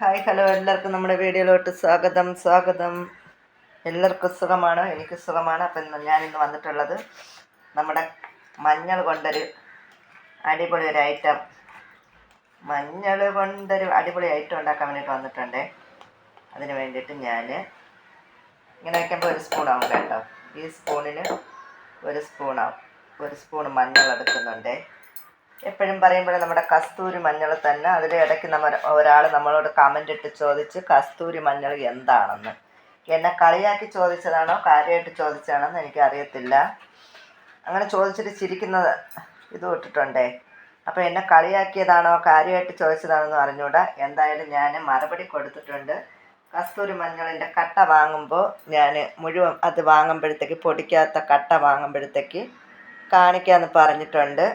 Hi hello എല്ലാവർക്കും നമ്മുടെ വീഡിയോയിലോട്ട് സ്വാഗതം സ്വാഗതം. എല്ലാവർക്കും സുഖമാണ്? എനിക്ക് സുഖമാണ്. അപ്പം ഇന്ന് ഞാൻ ഇന്ന് വന്നിട്ടുള്ളത് നമ്മുടെ മഞ്ഞൾ കൊണ്ടൊരു അടിപൊളി ഒരു ഐറ്റം മഞ്ഞൾ കൊണ്ടൊരു അടിപൊളി ഐറ്റം ഉണ്ടാക്കാൻ വേണ്ടിയിട്ട് വന്നിട്ടുണ്ടേ. അതിന് വേണ്ടിയിട്ട് ഞാൻ ഇങ്ങനെ വയ്ക്കുമ്പോൾ ഒരു സ്പൂണാവും കേട്ടോ. ഈ സ്പൂണിന് ഒരു സ്പൂണാവും ഒരു സ്പൂൺ മഞ്ഞൾ എടുക്കുന്നുണ്ടേ. എപ്പോഴും പറയുമ്പോഴും നമ്മുടെ കസ്തൂരി മഞ്ഞൾ തന്നെ അതിൽ ഇടയ്ക്ക് നമ്മൾ ഒരാൾ നമ്മളോട് കമന്റ് ഇട്ട് ചോദിച്ച് കസ്തൂരി മഞ്ഞൾ എന്താണെന്ന്. എന്നെ കളിയാക്കി ചോദിച്ചതാണോ കാര്യമായിട്ട് ചോദിച്ചതാണോ എന്ന് എനിക്ക് അറിയത്തില്ല. അങ്ങനെ ചോദിച്ചിട്ട് ചിരിക്കുന്നത് ഇത് ഇട്ടിട്ടുണ്ടേ അപ്പോൾ എന്നെ കളിയാക്കിയതാണോ കാര്യമായിട്ട് ചോദിച്ചതാണോ എന്ന് അറിഞ്ഞൂടാ എന്തായാലും ഞാൻ മറുപടി കൊടുത്തിട്ടുണ്ട്. കസ്തൂരി മഞ്ഞളിന്റെ കട്ട വാങ്ങുമ്പോൾ ഞാൻ മുഴുവൻ അത് വാങ്ങുമ്പോഴത്തേക്ക് പൊടിക്കാത്ത കട്ട വാങ്ങുമ്പോഴത്തേക്ക് കാണിക്കാമെന്ന് പറഞ്ഞിട്ടുണ്ട്.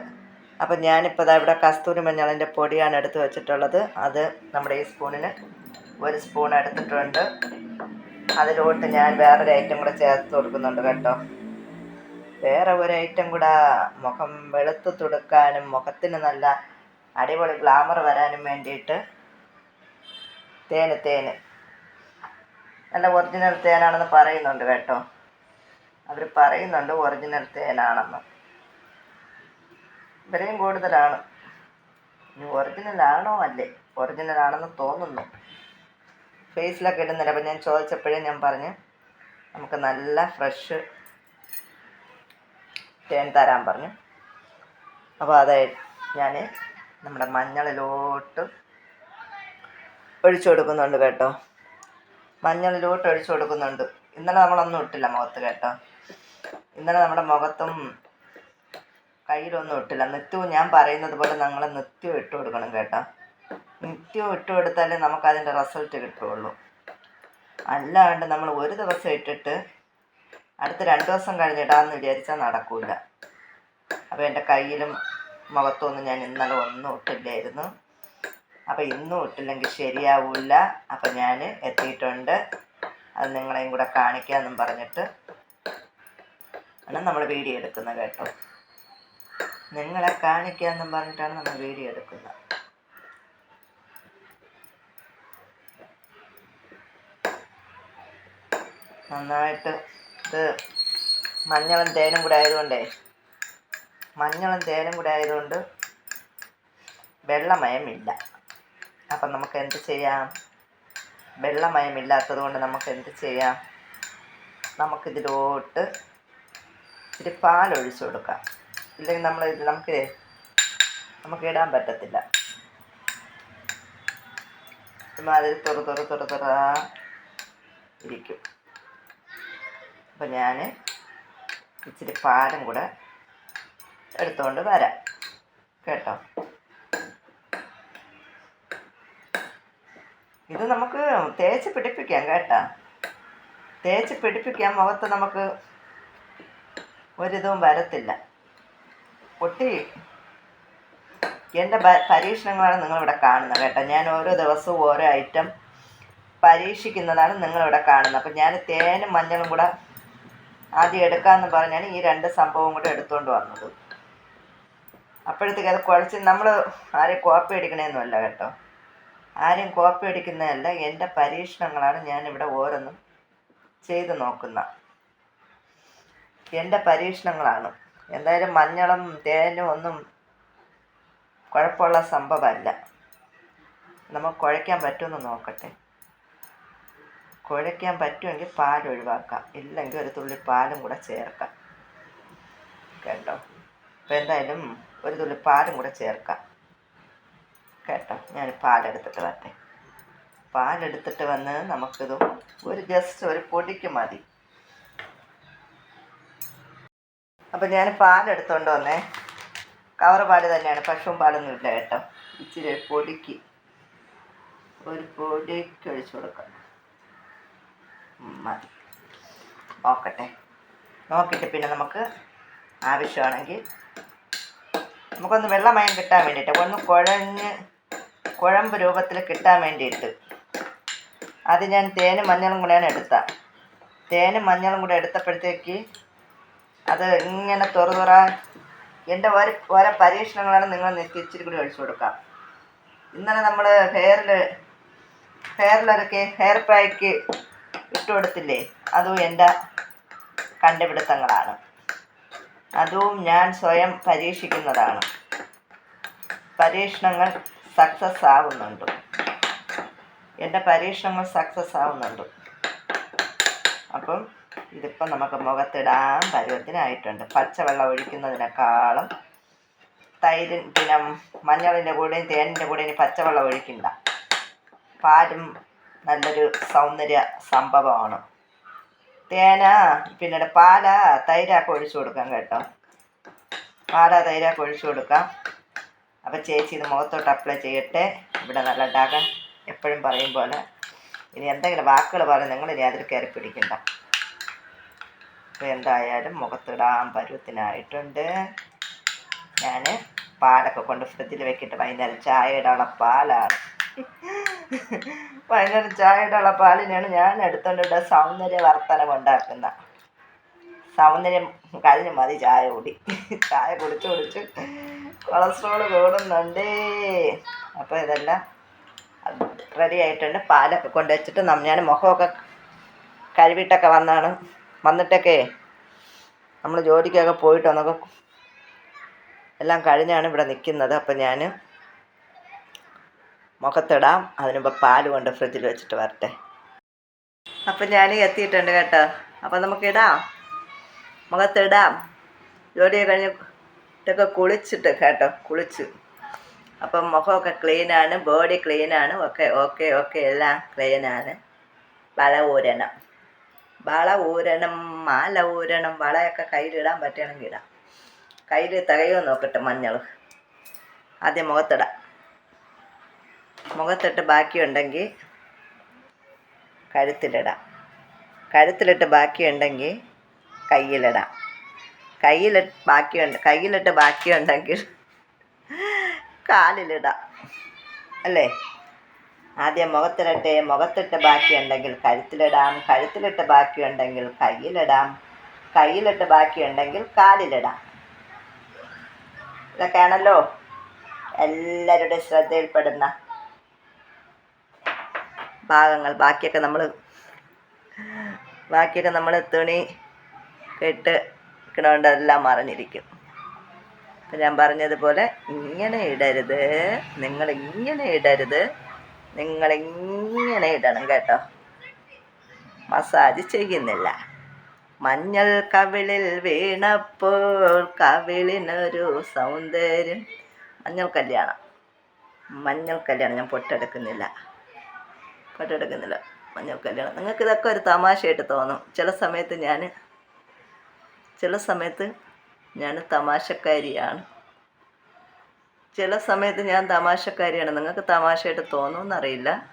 അപ്പം ഞാനിപ്പോൾ ദാ ഇവിടെ കസ്തൂരി മഞ്ഞളിന്റെ പൊടിയാണ് എടുത്ത് വെച്ചിട്ടുള്ളത്. അത് നമ്മുടെ ഈ സ്പൂണിന് ഒരു സ്പൂൺ എടുത്തിട്ടുണ്ട്. അതിലോട്ട് ഞാൻ വേറൊരു ഐറ്റം കൂടെ ചേർത്ത് കൊടുക്കുന്നുണ്ട് കേട്ടോ. വേറെ ഒരു ഐറ്റം കൂടെ മുഖം വെളുത്ത് തുടുക്കാനും മുഖത്തിന് നല്ല അടിപൊളി ഗ്ലാമർ വരാനും വേണ്ടിയിട്ട് തേന് തേന്. നല്ല ഒറിജിനൽ തേനാണെന്ന് പറയുന്നുണ്ട് കേട്ടോ. അവർ പറയുന്നുണ്ട് ഒറിജിനൽ തേനാണെന്ന്. വിലയും കൂടുതലാണ്. ഇനി ഒറിജിനൽ ആണോ അല്ലേ? ഒറിജിനൽ ആണെന്ന് തോന്നുന്നു. ഫേസിലൊക്കെ ഇടുന്നില്ല. അപ്പം ഞാൻ ചോദിച്ചപ്പോഴേ ഞാൻ പറഞ്ഞ് നമുക്ക് നല്ല ഫ്രഷ് തേൻ തരാൻ പറഞ്ഞു. അപ്പോൾ അത് ഞാൻ നമ്മുടെ മഞ്ഞളിലോട്ട് ഒഴിച്ചു കൊടുക്കുന്നുണ്ട് കേട്ടോ. മഞ്ഞളിലോട്ട് ഒഴിച്ചു കൊടുക്കുന്നുണ്ട്. ഇന്നലെ നമ്മളൊന്നും ഇട്ടില്ല മുഖത്ത് കേട്ടോ. ഇന്നലെ നമ്മുടെ മുഖത്തും കയ്യിലൊന്നും ഇട്ടില്ല. നിത്യവും ഞാൻ പറയുന്നത് പോലെ നിങ്ങൾ നിത്യവും ഇട്ട് കൊടുക്കണം കേട്ടോ. നിത്യവും ഇട്ട് കൊടുത്താലേ നമുക്ക് നമുക്കതിന്റെ റിസൾട്ട് കിട്ടുകയുള്ളൂ അല്ലാണ്ട് നമ്മൾ ഒരു ദിവസം ഇട്ടിട്ട് അടുത്ത രണ്ട് ദിവസം കഴിഞ്ഞിടാമെന്ന് വിചാരിച്ചാൽ നടക്കില്ല അപ്പോൾ എന്റെ കയ്യിലും മുഖത്തൊന്നും ഞാൻ ഇന്നലെ ഒന്നും ഇട്ടില്ലായിരുന്നു. അപ്പോൾ ഇന്നും ഇട്ടില്ലെങ്കിൽ ശരിയാവില്ല അപ്പോൾ ഞാൻ എത്തിയിട്ടുണ്ട്. അത് നിങ്ങളെയും കൂടെ കാണിക്കാമെന്നും പറഞ്ഞിട്ട് ആണ് നമ്മൾ വീഡിയോ എടുക്കുന്നത് കേട്ടോ. നിങ്ങളെ കാണിക്കാമെന്നും പറഞ്ഞിട്ടാണ് നമ്മൾ വീഡിയോ എടുക്കുന്നത്. നന്നായിട്ട് ഇത് മഞ്ഞളും തേനും കൂടെ ആയതുകൊണ്ടേ മഞ്ഞളും തേനും കൂടെ ആയതുകൊണ്ട് വെള്ളമയമില്ല. അപ്പം നമുക്ക് എന്ത് ചെയ്യാം? വെള്ളമയമില്ലാത്തത് കൊണ്ട് നമുക്ക് എന്ത് ചെയ്യാം? നമുക്കിതിലോട്ട് ഇച്ചിരി പാലൊഴിച്ചു കൊടുക്കാം. ഇല്ലെങ്കിൽ നമ്മൾ നമുക്ക് നമുക്ക് ഇടാൻ പറ്റത്തില്ല. അത് തുറ തുറ തുറ തുറ ഇരിക്കും. അപ്പം ഞാൻ ഇച്ചിരി പാലും കൂടെ എടുത്തുകൊണ്ട് വരാം. കേട്ടോ? ഇത് നമുക്ക് തേച്ച് പിടിപ്പിക്കാം കേട്ടോ. തേച്ച് പിടിപ്പിക്കാം മുഖത്ത് നമുക്ക് ഒരിതും വരത്തില്ല. ഒട്ടി എന്റെ പരീക്ഷണങ്ങളാണ് നിങ്ങളിവിടെ കാണുന്നത് കേട്ടോ. ഞാൻ ഓരോ ദിവസവും ഓരോ ഐറ്റം പരീക്ഷിക്കുന്നതാണ് നിങ്ങളിവിടെ കാണുന്നത്. അപ്പം ഞാൻ തേനും മഞ്ഞളും കൂടെ ആദ്യം എടുക്കാമെന്ന് പറഞ്ഞാണ് ഈ രണ്ട് സംഭവം കൂടെ എടുത്തുകൊണ്ട് വന്നത്. അപ്പോഴത്തേക്ക് അത് കുഴച്ച് നമ്മൾ ആരെയും കോപ്പി അടിക്കണേന്നുമല്ല കേട്ടോ. ആരെയും കോപ്പി അടിക്കുന്നതല്ല എന്റെ പരീക്ഷണങ്ങളാണ് ഞാനിവിടെ ഓരോന്നും ചെയ്ത് നോക്കുന്ന. എന്റെ പരീക്ഷണങ്ങളാണ്. എന്തായാലും മഞ്ഞളും തേനും ഒന്നും കുഴപ്പമുള്ള സംഭവമല്ല. നമുക്ക് കുഴയ്ക്കാൻ പറ്റുമെന്ന് നോക്കട്ടെ. കുഴയ്ക്കാൻ പറ്റുമെങ്കിൽ പാൽ ഒഴിവാക്കാം. ഇല്ലെങ്കിൽ ഒരു തുള്ളി പാലും കൂടെ ചേർക്കാം. കേട്ടോ? അപ്പോൾ എന്തായാലും ഒരു തുള്ളി പാലും കൂടെ ചേർക്കാം. കേട്ടോ? ഞാൻ പാലെടുത്തിട്ട് വരട്ടെ. പാലെടുത്തിട്ട് വന്ന് നമുക്കിത് ഒരു ജസ്റ്റ് ഒരു പൊടിക്ക് മതി. അപ്പം ഞാൻ പാലെടുത്തുകൊണ്ട് വന്നേ. കവർ പാൽ തന്നെയാണ്. പശുവും പാലൊന്നും ഇല്ല കേട്ടോ. ഇച്ചിരി പൊടിക്ക്. ഒരു പൊടിക്ക് ഒഴിച്ചു കൊടുക്കാം. മതി. നോക്കട്ടെ. നോക്കിയിട്ട് പിന്നെ നമുക്ക് ആവശ്യമാണെങ്കിൽ നമുക്കൊന്ന് വെള്ളമയം കിട്ടാൻ വേണ്ടിയിട്ട് ഒന്ന് കുഴഞ്ഞ് കുഴമ്പ് രൂപത്തിൽ കിട്ടാൻ വേണ്ടിയിട്ട് അത് ഞാൻ തേനും മഞ്ഞളും കൂടെയാണ് എടുത്ത തേനും മഞ്ഞളും കൂടെ എടുത്തപ്പോഴത്തേക്ക് അത് ഇങ്ങനെ തുറ തുറ എന്റെ ഓരോ ഓരോ പരീക്ഷണങ്ങളാണ് നിങ്ങൾ ഇച്ചിരി കൂടി ഒഴിച്ചു കൊടുക്കാം. ഇന്നലെ നമ്മൾ ഹെയറിൽ ഹെയറിലൊക്കെ ഹെയർ പാക്ക് ഇട്ട് കൊടുത്തില്ലേ? അതും എന്റെ കണ്ടുപിടുത്തങ്ങളാണ്. അതും ഞാൻ സ്വയം പരീക്ഷിക്കുന്നതാണ്. പരീക്ഷണങ്ങൾ സക്സസ് ആവുന്നുണ്ട്. എന്റെ പരീക്ഷണങ്ങൾ സക്സസ് ആവുന്നുണ്ട്. അപ്പം ഇതിപ്പം നമുക്ക് മുഖത്തിടാൻ പരുവത്തിനായിട്ടുണ്ട്. പച്ചവെള്ളം ഒഴിക്കുന്നതിനേക്കാളും തൈര് പിന്നെ മഞ്ഞളിന്റെ കൂടെയും തേനിന്റെ കൂടെയും പച്ചവെള്ളം ഒഴിക്കണ്ട പാലും നല്ലൊരു സൗന്ദര്യ സംഭവമാണ്. തേന പിന്നീട് പാല തൈരാക്കി ഒഴിച്ചു കൊടുക്കാം കേട്ടോ. പാല തൈരാക്കി ഒഴിച്ചു കൊടുക്കാം. അപ്പം ചേച്ചി ഇത് മുഖത്തോട്ട് അപ്ലൈ ചെയ്യട്ടെ. ഇവിടെ നല്ല ഡാകൻ എപ്പോഴും പറയും പോലെ. ഇനി എന്തെങ്കിലും വാക്കുകൾ പറഞ്ഞ് നിങ്ങൾ ഇനി അതിൽ കയറി പിടിക്കണ്ട. അപ്പോൾ എന്തായാലും മുഖത്തിടാൻ പരുവത്തിനായിട്ടുണ്ട്. ഞാൻ പാലൊക്കെ കൊണ്ട് ഫ്രിഡ്ജിൽ വെക്കിട്ട് വൈകുന്നേരം ചായയുടെ പാലാണ്. വൈകുന്നേരം ചായയുടെ പാലിനാണ് ഞാൻ എടുത്തുകൊണ്ട് ഇവിടെ സൗന്ദര്യ വർത്തനം ഉണ്ടാക്കുന്ന. സൗന്ദര്യം കഴിഞ്ഞ് മതി ചായ കൂടി. ചായ കുടിച്ച് കുടിച്ച് കൊളസ്ട്രോൾ കൂടുന്നുണ്ട്. അപ്പോൾ ഇതെല്ലാം റെഡി ആയിട്ടുണ്ട്. പാലൊക്കെ കൊണ്ട് വെച്ചിട്ട് ഞാൻ മുഖമൊക്കെ കഴുകിയിട്ടൊക്കെ വന്നാണ്. വന്നിട്ടൊക്കെ നമ്മൾ ജോലിക്കൊക്കെ പോയിട്ട് വന്നൊക്കെ എല്ലാം കഴിഞ്ഞാണ് ഇവിടെ നിൽക്കുന്നത് അപ്പം ഞാൻ മുഖത്തിടാം. അതിനുമ്പ് പാൽ കൊണ്ട് ഫ്രിഡ്ജിൽ വെച്ചിട്ട് വരട്ടെ. അപ്പം ഞാൻ എത്തിയിട്ടുണ്ട് കേട്ടോ. അപ്പം നമുക്കിടാം. മുഖത്തിടാം. ജോലി കഴിഞ്ഞിട്ടൊക്കെ കുളിച്ചിട്ട് കേട്ടോ. കുളിച്ച്. അപ്പം മുഖമൊക്കെ ക്ലീനാണ്. ബോഡി ക്ലീനാണ്. ഒക്കെ ഓക്കെ ഓക്കെ എല്ലാം ക്ലീനാണ്. വള ഊരണം. വള ഊരണം മാല ഊരണം വളയൊക്കെ കയ്യിലിടാൻ പറ്റണമെങ്കിൽ ഇടാം. കയ്യിൽ തികയോ നോക്കട്ടെ മഞ്ഞൾ ആദ്യം മുഖത്തിടാം. മുഖത്തിട്ട് ബാക്കിയുണ്ടെങ്കിൽ കഴുത്തിലിടാം. കഴുത്തിലിട്ട് ബാക്കിയുണ്ടെങ്കിൽ കയ്യിലിടാം. കയ്യിൽ ബാക്കിയുണ്ട് കയ്യിലിട്ട് ബാക്കിയുണ്ടെങ്കിൽ കാലിലിടാം. അല്ലേ? ആദ്യം മുഖത്തിലിട്ടേ മുഖത്തിട്ട് ബാക്കിയുണ്ടെങ്കിൽ കഴുത്തിലിടാം കഴുത്തിലിട്ട് ബാക്കിയുണ്ടെങ്കിൽ കയ്യിലിടാം കയ്യിലിട്ട് ബാക്കിയുണ്ടെങ്കിൽ കാലിലിടാം. ഇതൊക്കെയാണല്ലോ എല്ലാവരുടെ ശ്രദ്ധയിൽപ്പെടുന്ന ഭാഗങ്ങൾ. ബാക്കിയൊക്കെ നമ്മൾ ബാക്കിയൊക്കെ നമ്മൾ തുണി കെട്ട് കിടന്നുകൊണ്ട് എല്ലാം മറിഞ്ഞിരിക്കും. അപ്പം ഞാൻ പറഞ്ഞതുപോലെ ഇങ്ങനെ ഇടരുത് നിങ്ങൾ ഇങ്ങനെ ഇടരുത്. നിങ്ങൾ എങ്ങനെ ഇടണം കേട്ടോ. മസാജ് ചെയ്യുന്നില്ല. മഞ്ഞൾ കവിളിൽ വീണപ്പോൾ കവിളിനൊരു സൗന്ദര്യം. മഞ്ഞൾ കല്യാണം. മഞ്ഞൾ കല്യാണം ഞാൻ പൊട്ടെടുക്കുന്നില്ല. പൊട്ടെടുക്കുന്നില്ല. മഞ്ഞൾ കല്യാണം. നിങ്ങൾക്ക് ഇതൊക്കെ ഒരു തമാശയായിട്ട് തോന്നും. ചില സമയത്ത് ഞാൻ ചില സമയത്ത് ഞാൻ തമാശക്കാരിയാണ്. ചില സമയത്ത് ഞാൻ തമാശക്കാരിയാണ്. നിങ്ങൾക്ക് തമാശയായിട്ട് തോന്നുമെന്നറിയില്ല.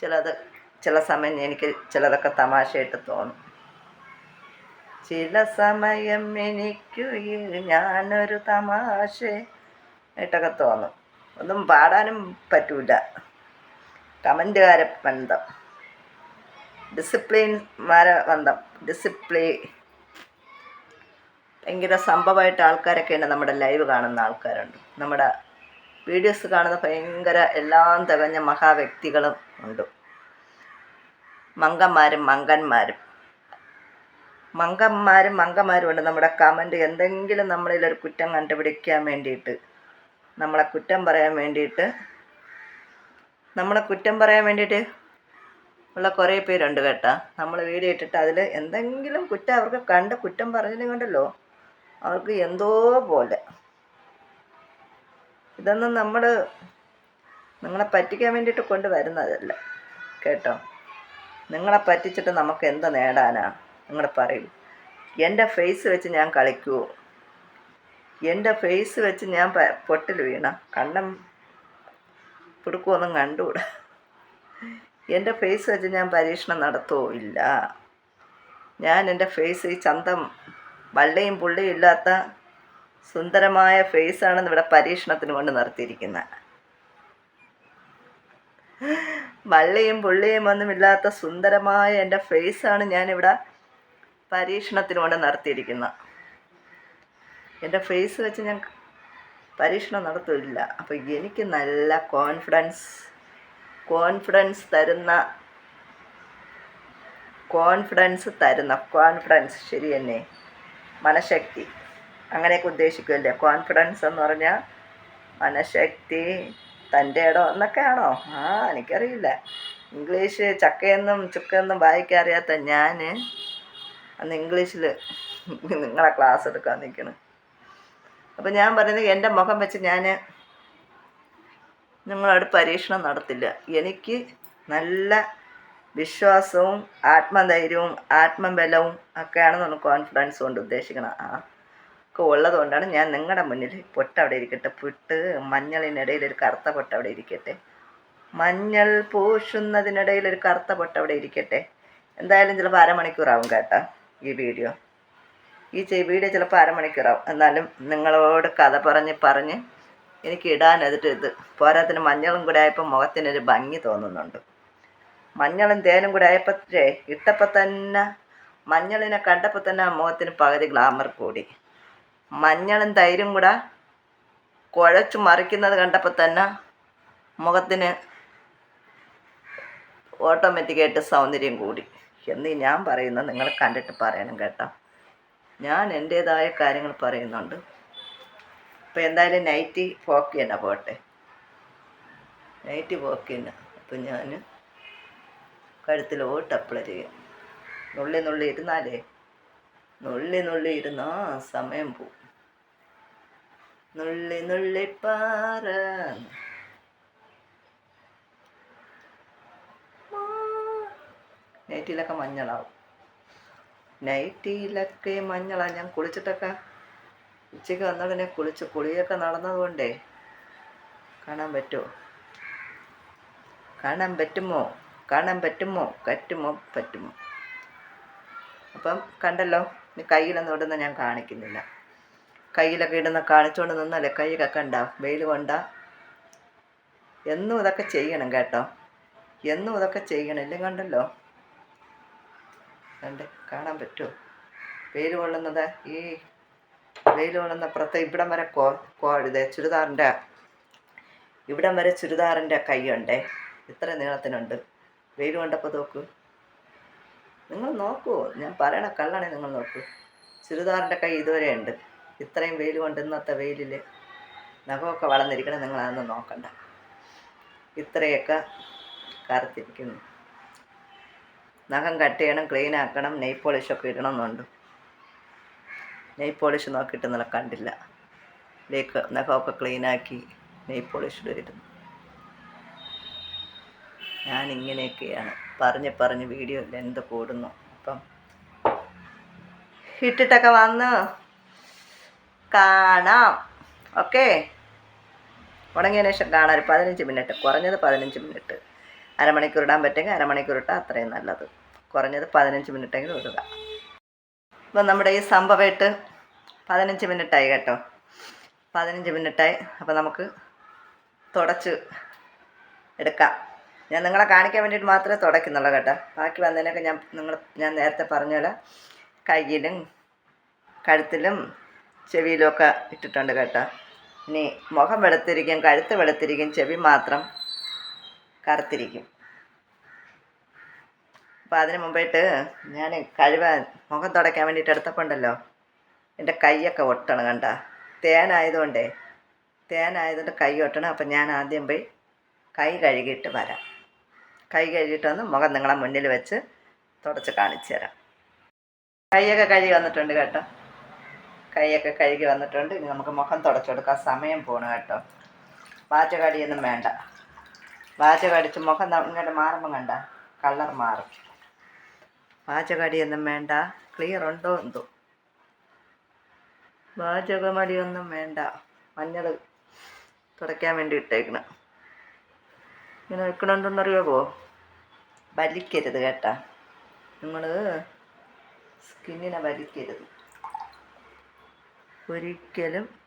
ചിലത് ചില സമയം എനിക്ക് ചിലതൊക്കെ തമാശയായിട്ട് തോന്നും. ചില സമയം എനിക്ക് ഞാനൊരു തമാശ ആയിട്ടൊക്കെ തോന്നും. ഒന്നും പാടാനും പറ്റൂല. കമന്റുകാരെ ബന്ധം. ഡിസിപ്ലിൻമാരെ ബന്ധം. ഡിസിപ്ലിൻ ഭയങ്കര സംഭവമായിട്ട് ആൾക്കാരൊക്കെയാണ് നമ്മുടെ ലൈവ് കാണുന്ന ആൾക്കാരുണ്ട്. നമ്മുടെ വീഡിയോസ് കാണുന്ന ഭയങ്കര എല്ലാം തികഞ്ഞ മഹാവ്യക്തികളും ഉണ്ട്. മങ്കന്മാരും മങ്കന്മാരും മങ്കന്മാരും മങ്കന്മാരും ഉണ്ട്. നമ്മുടെ കമന്റ് എന്തെങ്കിലും നമ്മളിലൊരു കുറ്റം കണ്ടുപിടിക്കാൻ വേണ്ടിയിട്ട് നമ്മളെ കുറ്റം പറയാൻ വേണ്ടിയിട്ട് നമ്മളെ കുറ്റം പറയാൻ വേണ്ടിയിട്ട് ഉള്ള കുറേ പേരുണ്ട് കേട്ടോ. നമ്മൾ വീഡിയോ ഇട്ടിട്ട് അതിൽ എന്തെങ്കിലും കുറ്റം അവർക്ക് കണ്ട് കുറ്റം പറഞ്ഞില്ലെങ്കിൽ കൊണ്ടല്ലോ അവർക്ക് എന്തോ പോലെ. ഇതൊന്നും നമ്മൾ നിങ്ങളെ പറ്റിക്കാൻ വേണ്ടിയിട്ട് കൊണ്ടുവരുന്നതല്ല കേട്ടോ? നിങ്ങളെ പറ്റിച്ചിട്ട് നമുക്ക് എന്ത് നേടാനാണ് നിങ്ങൾ പറയൂ. എന്റെ ഫേസ് വെച്ച് ഞാൻ കളിക്കുമോ എന്റെ ഫേസ് വെച്ച് ഞാൻ പൊട്ടിൽ വീണ. കണ്ണം പിടുക്കുമൊന്നും കണ്ടുകൂടാ. എന്റെ ഫേസ് വെച്ച് ഞാൻ പരീക്ഷണം നടത്തുമോ ഇല്ല. ഞാൻ എന്റെ ഫേസ് ഈ ചന്തം വള്ളയും പുള്ളിയും ഇല്ലാത്ത സുന്ദരമായ ഫേസാണ് ഇവിടെ പരീക്ഷണത്തിന് കൊണ്ട് നിർത്തിയിരിക്കുന്നത് വള്ളിയും പുള്ളിയും ഒന്നുമില്ലാത്ത സുന്ദരമായ എന്റെ ഫേസാണ് ഞാനിവിടെ പരീക്ഷണത്തിന് കൊണ്ട് നടത്തിയിരിക്കുന്നത് എന്റെ ഫേസ് വെച്ച് ഞാൻ പരീക്ഷണം നടത്തില്ല അപ്പോൾ എനിക്ക് നല്ല കോൺഫിഡൻസ് കോൺഫിഡൻസ് തരുന്ന കോൺഫിഡൻസ് തരുന്ന കോൺഫിഡൻസ് ശരി തന്നെ മനഃശക്തി. അങ്ങനെയൊക്കെ ഉദ്ദേശിക്കുമല്ലേ കോൺഫിഡൻസ് എന്ന് പറഞ്ഞാൽ മനഃശക്തി തന്റെ ഇടം എന്നൊക്കെയാണോ? ആ എനിക്കറിയില്ല. ഇംഗ്ലീഷ് ചക്കയെന്നും ചുക്കയെന്നും വായിക്കാൻ അറിയാത്ത ഞാൻ അന്ന് ഇംഗ്ലീഷിൽ നിങ്ങളെ ക്ലാസ് എടുക്കാൻ നിൽക്കണം അപ്പം ഞാൻ പറയുന്നത് എന്റെ മുഖം വെച്ച് ഞാൻ നിങ്ങളോട് പരീക്ഷണം നടത്തില്ല. എനിക്ക് നല്ല വിശ്വാസവും ആത്മധൈര്യവും ആത്മബലവും ഒക്കെയാണ് നമ്മൾ കോൺഫിഡൻസ് കൊണ്ട് ഉദ്ദേശിക്കണം. ആ ഒക്കെ ഉള്ളത് കൊണ്ടാണ് ഞാൻ നിങ്ങളുടെ മുന്നിൽ പൊട്ട് അവിടെ ഇരിക്കട്ടെ. പുട്ട് മഞ്ഞളിനിടയിൽ ഒരു കറുത്ത പൊട്ട് അവിടെ ഇരിക്കട്ടെ. മഞ്ഞൾ പൂശുന്നതിനിടയിൽ ഒരു കറുത്ത പൊട്ട് അവിടെ ഇരിക്കട്ടെ. എന്തായാലും ചിലപ്പോൾ അരമണിക്കൂറാവും കേട്ടോ ഈ വീഡിയോ. ഈ വീഡിയോ ചിലപ്പോൾ അരമണിക്കൂറാവും. എന്നാലും നിങ്ങളോട് കഥ പറഞ്ഞ് പറഞ്ഞ് എനിക്ക് ഇടാൻ അതിട്ട് ഇത് പോരാത്തിന് മഞ്ഞളും കൂടെ ആയപ്പോൾ മുഖത്തിനൊരു ഭംഗി തോന്നുന്നുണ്ട്. മഞ്ഞളും തേനും കൂടെ ആയപ്പോഴേ ഇട്ടപ്പോൾ തന്നെ മഞ്ഞളിനെ കണ്ടപ്പോൾ തന്നെ മുഖത്തിന് പകുതി ഗ്ലാമർ കൂടി. മഞ്ഞളും തൈരും കൂടെ കുഴച്ചു മറിക്കുന്നത് കണ്ടപ്പോൾ തന്നെ മുഖത്തിന് ഓട്ടോമാറ്റിക്കായിട്ട് സൗന്ദര്യം കൂടി. എന്ന് ഞാൻ പറയുന്നത് നിങ്ങൾ കണ്ടിട്ട് പറയണം കേട്ടോ. ഞാൻ എന്റേതായ കാര്യങ്ങൾ പറയുന്നുണ്ട്. അപ്പോൾ എന്തായാലും നൈറ്റി പോക്കി തന്നെ പോട്ടെ നൈറ്റി പോക്കി തന്നെ അപ്പം ഞാൻ കഴുത്തിലോട്ട് അപ്ലൈ ചെയ്യും നുള്ളി നുള്ളി ഇരുന്നാലേ? നുള്ളി നുള്ളി ഇരുന്നാ സമയം പോവും. നുള്ളി നുള്ളി പാറ. നൈറ്റിയിലൊക്കെ മഞ്ഞളാവും. നൈറ്റിയിലൊക്കെ മഞ്ഞളാ. ഞാൻ കുളിച്ചിട്ടൊക്കെ ഉച്ചയ്ക്ക് വന്നതിനെ കുളിച്ച് കുളിയൊക്കെ നടന്നതുകൊണ്ടേ കാണാൻ പറ്റുമോ? കാണാൻ പറ്റുമോ? കാണാൻ പറ്റുമോ? പറ്റുമോ? പറ്റുമോ? അപ്പം കണ്ടല്ലോ ഇനി കയ്യിലൊന്നും ഇടുന്ന ഞാൻ കാണിക്കുന്നില്ല. കയ്യിലൊക്കെ ഇടുന്ന കാണിച്ചുകൊണ്ട് നിന്നല്ലേ കൈയൊക്കെ കണ്ട? വെയിൽ കൊണ്ട? എന്നും ഇതൊക്കെ ചെയ്യണം കേട്ടോ. എന്നും ഇതൊക്കെ ചെയ്യണം. ഇല്ലെങ്കിൽ കണ്ടല്ലോ? കണ്ട് കാണാൻ പറ്റുമോ? വെയിൽ കൊള്ളുന്നത് ഈ വെയിൽ കൊള്ളുന്ന അപ്പുറത്ത് ഇവിടം വരെ കോ കോ ഇത് ചുരിദാറിന്റെ ഇവിടം വരെ ചുരിദാറിന്റെ കൈയുണ്ടേ ഇത്ര നീളത്തിനുണ്ട്. വെയിൽ കണ്ടപ്പോൾ നോക്കൂ. നിങ്ങൾ നോക്കൂ. ഞാൻ പറയണ കള്ളാണെ നിങ്ങൾ നോക്കൂ. ചുരിദാറിന്റെ കൈ ഇതുവരെ ഉണ്ട്. ഇത്രയും വെയിൽ കൊണ്ട് ഇന്നത്തെ വെയിലിൽ നഖമൊക്കെ വളർന്നിരിക്കണം നിങ്ങൾ അതൊന്നും നോക്കണ്ട. ഇത്രയൊക്കെ കറുത്തിരിക്കുന്നു. നഖം കട്ട് ചെയ്യണം ക്ലീൻ ആക്കണം നെയ് പോളിഷൊക്കെ ഇടണമെന്നുണ്ട്. നെയ് പോളിഷ് നോക്കിയിട്ട് നിങ്ങളെ കണ്ടില്ല. ലേക്ക് നഖമൊക്കെ ക്ലീനാക്കി നെയ് പോളിഷ് ഇടുന്നു ഞാൻ ഇങ്ങനെയൊക്കെയാണ് പറഞ്ഞ് പറഞ്ഞ് വീഡിയോ ലെന്ത് കൂടുന്നു. അപ്പം ഇട്ടിട്ടൊക്കെ വന്ന് കാണാം. ഓക്കെ ഉണങ്ങിയതിനു ശേഷം കാണാം. ഒരു പതിനഞ്ച് മിനിറ്റ് കുറഞ്ഞത് പതിനഞ്ച് മിനിറ്റ് അരമണിക്കൂർ ഇടാൻ പറ്റുമെങ്കിൽ അരമണിക്കൂർ ഇട്ടാൽ അത്രയും നല്ലത്. കുറഞ്ഞത് പതിനഞ്ച് മിനിറ്റെങ്കിലും ഇടുക. അപ്പം നമ്മുടെ ഈ സംഭവമായിട്ട് പതിനഞ്ച് മിനിറ്റായി കേട്ടോ. പതിനഞ്ച് മിനിറ്റായി അപ്പോൾ നമുക്ക് തുടച്ച് എടുക്കാം. ഞാൻ നിങ്ങളെ കാണിക്കാൻ വേണ്ടിയിട്ട് മാത്രമേ തുടയ്ക്കുന്നുള്ളൂ കേട്ടോ. ബാക്കി വന്നതിനൊക്കെ ഞാൻ നിങ്ങൾ ഞാൻ നേരത്തെ പറഞ്ഞ കയ്യിലും കഴുത്തിലും ചെവിയിലും ഒക്കെ ഇട്ടിട്ടുണ്ട് കേട്ടോ. ഇനി മുഖം വെളുത്തിരിക്കും കഴുത്ത് വെളുത്തിരിക്കും ചെവി മാത്രം കറുത്തിരിക്കും. അപ്പോൾ അതിന് മുമ്പായിട്ട് ഞാൻ കഴിവ മുഖം തുടയ്ക്കാൻ വേണ്ടിയിട്ട് എടുത്തപ്പോണ്ടല്ലോ. എന്റെ കൈയൊക്കെ ഒട്ടണം കണ്ട. തേനായതുകൊണ്ടേ തേനായതുകൊണ്ട് കൈ ഒട്ടണം. അപ്പം ഞാൻ ആദ്യം പോയി കൈ കഴുകിയിട്ട് വരാം. കൈ കഴുകിയിട്ട് വന്ന് മുഖം നിങ്ങളെ മുന്നിൽ വെച്ച് തുടച്ച് കാണിച്ചു തരാം. കൈയൊക്കെ കഴുകി വന്നിട്ടുണ്ട് കേട്ടോ. കൈയൊക്കെ കഴുകി വന്നിട്ടുണ്ട്. ഇനി നമുക്ക് മുഖം തുടച്ചെടുക്കാൻ സമയം പോണു കേട്ടോ. വാചകടിയൊന്നും വേണ്ട. വാചകടിച്ച് മുഖം ഇങ്ങോട്ട് മാറുമ്പം കണ്ട കളർ മാറും. വാചകടിയൊന്നും വേണ്ട. ക്ലിയർ ഉണ്ടോ എന്തോ? വാചകമടിയൊന്നും വേണ്ട. മഞ്ഞൾ തുടയ്ക്കാൻ വേണ്ടി ഇട്ടേക്കണം. ഇങ്ങനെ വെക്കണമെന്തെന്നറിയാമോ വലിക്കരുത് കേട്ടാ. നിങ്ങൾ സ്കിന്നിനെ വലിക്കരുത്. ഒരിക്കലും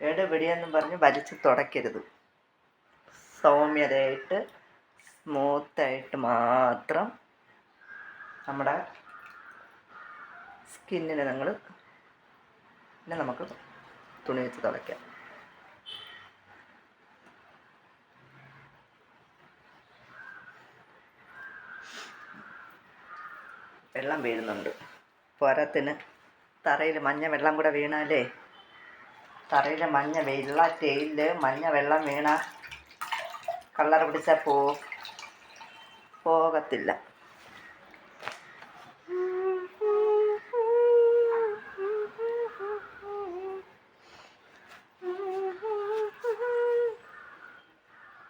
എടുപിടിയെന്നും പറഞ്ഞ് വലിച്ച് തുടയ്ക്കരുത്. സൗമ്യതയായിട്ട് സ്മൂത്തായിട്ട് മാത്രം നമ്മുടെ സ്കിന്നിനെ നിങ്ങൾ പിന്നെ നമുക്ക് തുണി വെച്ച് തുടയ്ക്കാം. വെള്ളം വീഴുന്നുണ്ട്. പോരാത്തിന് തറയിൽ മഞ്ഞ വെള്ളം കൂടെ വീണാലേ തറയിൽ മഞ്ഞ വെള്ള ടെയിലിൽ മഞ്ഞ വെള്ളം വീണ കളർ പിടിച്ചാൽ പോ പോകത്തില്ല.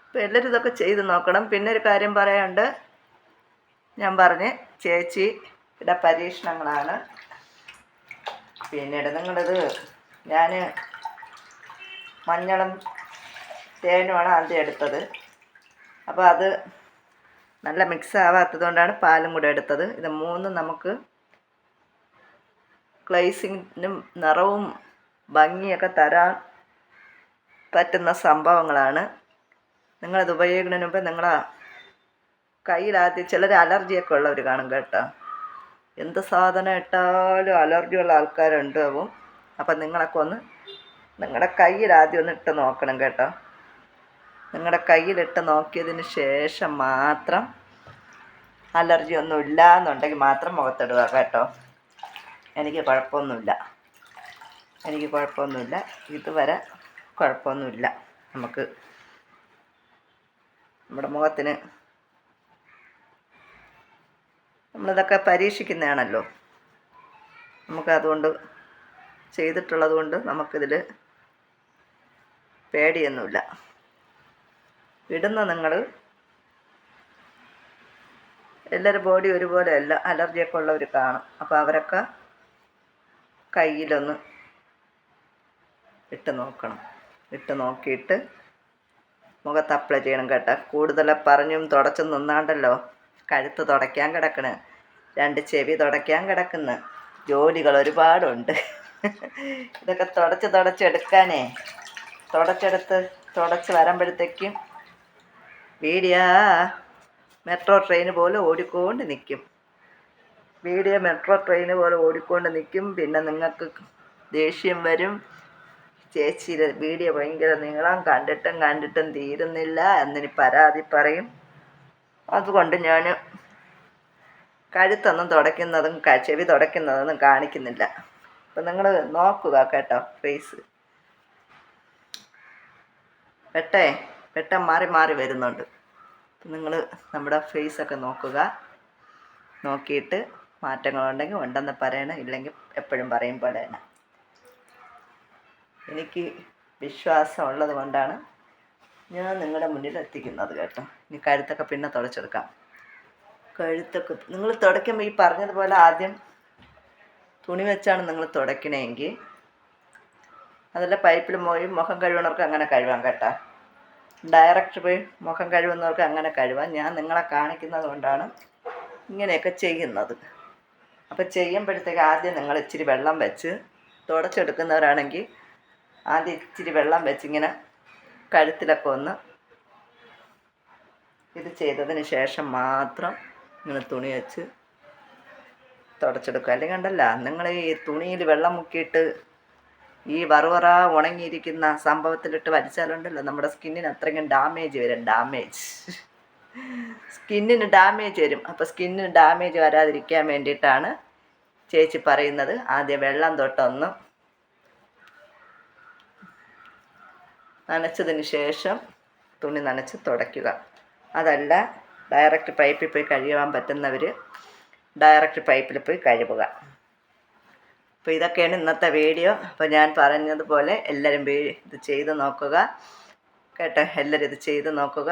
അപ്പോൾ ഇതൊക്കെ ചെയ്ത് നോക്കണം. പിന്നെ ഒരു കാര്യം പറയാണ്ട് ഞാൻ പറഞ്ഞ് ചേച്ചിയുടെ പരീക്ഷണങ്ങളാണ്. പിന്നീട് നിങ്ങളിത് ഞാൻ മഞ്ഞളും തേനുമാണ് ആദ്യം എടുത്തത്. അപ്പോൾ അത് നല്ല മിക്സ് ആവാത്തത് കൊണ്ടാണ് പാലും കൂടെ എടുത്തത്. ഇത് മൂന്നും നമുക്ക് ഗ്ലേസിങ്ങിനും നിറവും ഭംഗിയൊക്കെ തരാൻ പറ്റുന്ന സംഭവങ്ങളാണ്. നിങ്ങളിത് ഉപയോഗിക്കുന്നതിന് മുമ്പ് നിങ്ങളെ കയ്യിലാദ്യം ചിലർ അലർജിയൊക്കെ ഉള്ളവർ കാണും കേട്ടോ. എന്ത് സാധനം ഇട്ടാലും അലർജിയുള്ള ആൾക്കാരുണ്ടാവും അപ്പം നിങ്ങളൊക്കെ ഒന്ന് നിങ്ങളുടെ കയ്യിൽ ആദ്യം ഒന്ന് ഇട്ട് നോക്കണം കേട്ടോ. നിങ്ങളുടെ കയ്യിലിട്ട് നോക്കിയതിന് ശേഷം മാത്രം അലർജി ഒന്നും ഇല്ല എന്നുണ്ടെങ്കിൽ മാത്രം മുഖത്തിടുക കേട്ടോ. എനിക്ക് കുഴപ്പമൊന്നുമില്ല. എനിക്ക് കുഴപ്പമൊന്നുമില്ല. ഇതുവരെ കുഴപ്പമൊന്നുമില്ല. നമുക്ക് നമ്മുടെ മുഖത്തിന് നമ്മളിതൊക്കെ പരീക്ഷിക്കുന്നതാണല്ലോ. നമുക്ക് അതുകൊണ്ട് ചെയ്തിട്ടുള്ളത് കൊണ്ട് നമുക്കിതിൽ പേടിയൊന്നുമില്ല. ഇടുന്ന നിങ്ങൾ എല്ലാവരും ബോഡി ഒരുപോലെ അല്ല അലർജിയൊക്കെ ഉള്ളവർ കാണും. അപ്പോൾ അവരൊക്കെ കയ്യിലൊന്ന് ഇട്ട് നോക്കണം. ഇട്ട് നോക്കിയിട്ട് മുഖത്ത് അപ്ലൈ ചെയ്യണം കേട്ടോ. കൂടുതൽ പറഞ്ഞും തുടച്ചും നിന്നാണ്ടല്ലോ. കഴുത്ത് തുടയ്ക്കാൻ കിടക്കണ്. രണ്ട് ചെവി തുടയ്ക്കാൻ കിടക്കുന്നു. ജോലികൾ ഒരുപാടുണ്ട്. ഇതൊക്കെ തുടച്ച് തുടച്ചെടുക്കാനേ തുടച്ചെടുത്ത് തുടച്ച് വരുമ്പോഴത്തേക്കും വീഡിയോ മെട്രോ ട്രെയിൻ പോലെ ഓടിക്കൊണ്ട് നിൽക്കും. വീഡിയോ മെട്രോ ട്രെയിൻ പോലെ ഓടിക്കൊണ്ട് നിൽക്കും. പിന്നെ നിങ്ങൾക്ക് ദേഷ്യം വരും. ചേച്ചിയുടെ വീഡിയോ ഭയങ്കര നീളം. കണ്ടിട്ടും കണ്ടിട്ടും തീരുന്നില്ല എന്നിനി പരാതി പറയും. അതുകൊണ്ട് ഞാൻ കഴുത്തൊന്നും തുടയ്ക്കുന്നതും ചെവി തുടയ്ക്കുന്നതൊന്നും കാണിക്കുന്നില്ല. അപ്പം നിങ്ങൾ നോക്കുക കേട്ടോ ഫേസ് വെട്ടേ വെട്ടം മാറി മാറി വരുന്നുണ്ട്. നിങ്ങൾ നമ്മുടെ ഫേസൊക്കെ നോക്കുക. നോക്കിയിട്ട് മാറ്റങ്ങളുണ്ടെങ്കിൽ ഉണ്ടെന്ന് പറയണം ഇല്ലെങ്കിൽ എപ്പോഴും പറയും പോലെ തന്നെ എനിക്ക് വിശ്വാസം ഉള്ളത് കൊണ്ടാണ് ഞാൻ നിങ്ങളുടെ മുന്നിൽ എത്തിക്കുന്നത് കേട്ടോ. ഇനി കഴുത്തൊക്കെ പിന്നെ തുടച്ചെടുക്കാം. കഴുത്തൊക്കെ നിങ്ങൾ തുടയ്ക്കുമ്പോൾ ഈ പറഞ്ഞതുപോലെ ആദ്യം തുണി വെച്ചാണ് നിങ്ങൾ തുടയ്ക്കണമെങ്കിൽ അതല്ല പൈപ്പിൽ പോയി മുഖം കഴുകണവർക്ക് അങ്ങനെ കഴുകാം കേട്ടോ. ഡയറക്റ്റ് പോയി മുഖം കഴുകുന്നവർക്ക് അങ്ങനെ കഴുകാം. ഞാൻ നിങ്ങളെ കാണിക്കുന്നത് കൊണ്ടാണ് ഇങ്ങനെയൊക്കെ ചെയ്യുന്നത്. അപ്പോൾ ചെയ്യുമ്പോഴത്തേക്ക് ആദ്യം നിങ്ങൾ ഇച്ചിരി വെള്ളം വെച്ച് തുടച്ചെടുക്കുന്നവരാണെങ്കിൽ ആദ്യം ഇച്ചിരി വെള്ളം വെച്ച് ഇങ്ങനെ കഴുത്തിലൊക്കെ ഒന്ന് ഇത് ചെയ്തതിന് ശേഷം മാത്രം നിങ്ങൾ തുണി വെച്ച് തുടച്ചെടുക്കുക. അല്ലെങ്കിൽ കണ്ടല്ല നിങ്ങൾ ഈ തുണിയിൽ വെള്ളം മുക്കിയിട്ട് ഈ വറുവറ ഉണങ്ങിയിരിക്കുന്ന സംഭവത്തിലിട്ട് വലിച്ചാലുണ്ടല്ലോ നമ്മുടെ സ്കിന്നിന് അത്രയ്ക്കും ഡാമേജ് വരും ഡാമേജ്. സ്കിന്നിന് ഡാമേജ് വരും. അപ്പോൾ സ്കിന്നിന് ഡാമേജ് വരാതിരിക്കാൻ വേണ്ടിയിട്ടാണ് ചേച്ചി പറയുന്നത്. ആദ്യം വെള്ളം തൊട്ടൊന്ന് നനച്ചതിന് ശേഷം തുണി നനച്ച് തുടയ്ക്കുക. അതല്ല ഡയറക്റ്റ് പൈപ്പിൽ പോയി കഴുകാൻ പറ്റുന്നവർ ഡയറക്റ്റ് പൈപ്പിൽ പോയി കഴുകുക. അപ്പോൾ ഇതൊക്കെയാണ് ഇന്നത്തെ വീഡിയോ. അപ്പോൾ ഞാൻ പറഞ്ഞതുപോലെ എല്ലാവരും ഇത് ചെയ്ത് നോക്കുക. കേട്ടോ? എല്ലാവരും ഇത് ചെയ്ത് നോക്കുക.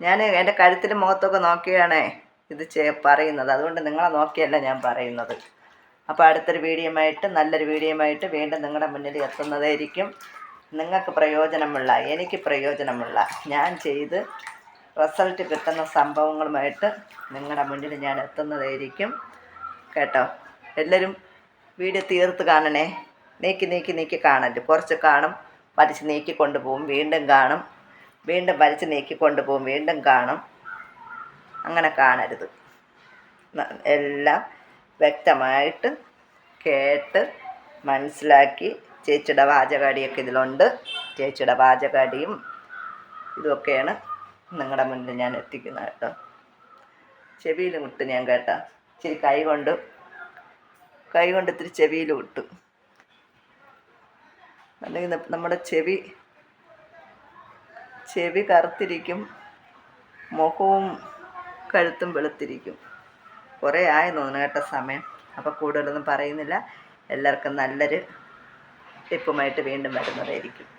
ഞാൻ എന്റെ കഴുത്തിൽ മുഖത്തൊക്കെ നോക്കിയാണേ ഇത് പറയുന്നത്. അതുകൊണ്ട് നിങ്ങളെ നോക്കിയല്ല ഞാൻ പറയുന്നത്. അപ്പോൾ അടുത്തൊരു വീഡിയോ ആയിട്ട് നല്ലൊരു വീഡിയോ ആയിട്ട് വീണ്ടും നിങ്ങളുടെ മുന്നിൽ എത്തുന്നതായിരിക്കും. നിങ്ങൾക്ക് പ്രയോജനമുള്ള എനിക്ക് പ്രയോജനമുള്ള ഞാൻ ചെയ്ത് റിസൾട്ട് കിട്ടുന്ന സംഭവങ്ങളുമായിട്ട് നിങ്ങളുടെ മുന്നിൽ ഞാൻ എത്തുന്നതായിരിക്കും. കേട്ടോ? എല്ലാവരും വീഡിയോ തീർത്ത് കാണണേ. നീക്കി നീക്കി നീക്കി കാണരുത്. കുറച്ച് കാണും വലിച്ച് നീക്കി കൊണ്ടുപോകും വീണ്ടും കാണും. വീണ്ടും വലിച്ച് നീക്കി കൊണ്ടുപോകും വീണ്ടും കാണും. അങ്ങനെ കാണരുത്. എല്ലാം വ്യക്തമായിട്ട് കേട്ട് മനസ്സിലാക്കി ചേച്ചിയുടെ വാചകാടിയൊക്കെ ഇതിലുണ്ട്. ചേച്ചിയുടെ വാചകാടിയും ഇതൊക്കെയാണ് നിങ്ങളുടെ മുന്നിൽ ഞാൻ എത്തിക്കുന്നത് കേട്ടോ. ചെവിയിൽ മുട്ട് ഞാൻ കേട്ടോ. ഇച്ചിരി കൈ കൊണ്ട് കൈ കൊണ്ട് ഇത്തിരി ചെവിയിൽ വിട്ടു അല്ലെങ്കിൽ നമ്മുടെ ചെവി ചെവി കറുത്തിരിക്കും മുഖവും കഴുത്തും വെളുത്തിരിക്കും. കുറേ ആയി തോന്നുന്നു കേട്ട സമയം. അപ്പോൾ കൂടുതലൊന്നും പറയുന്നില്ല. എല്ലാവർക്കും നല്ലൊരു ടിപ്പുമായിട്ട് വീണ്ടും വരുന്നതായിരിക്കും.